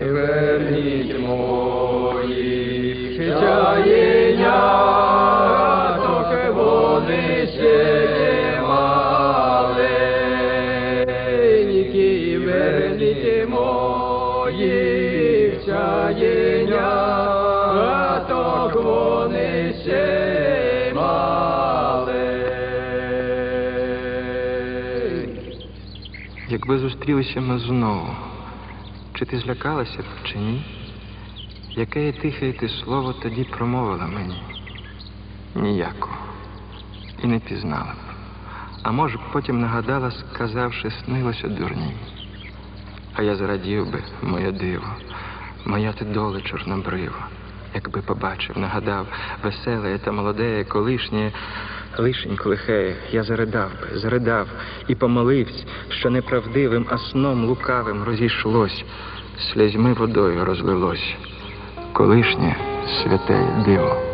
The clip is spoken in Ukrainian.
Верніть мої чаєння, доки вони ще маленькі, верніть мої чаєння, доки вони ще Якби зустрілися ми знову, чи ти злякалася б, чи ні? Яке тихе ти слово тоді промовила мені? Ніякого. І не пізнала б. А може, б потім нагадала, сказавши, снилося дурні. А я зрадів би, моє диво, моя ти доле чорнобрива, якби побачив, нагадав веселе та молоде, колишнє лишенько лихеє, я заридав би, заридав і помоливсь, що неправдивим, а сном лукавим розійшлось, слізьми водою розлилось, колишнє святе диво.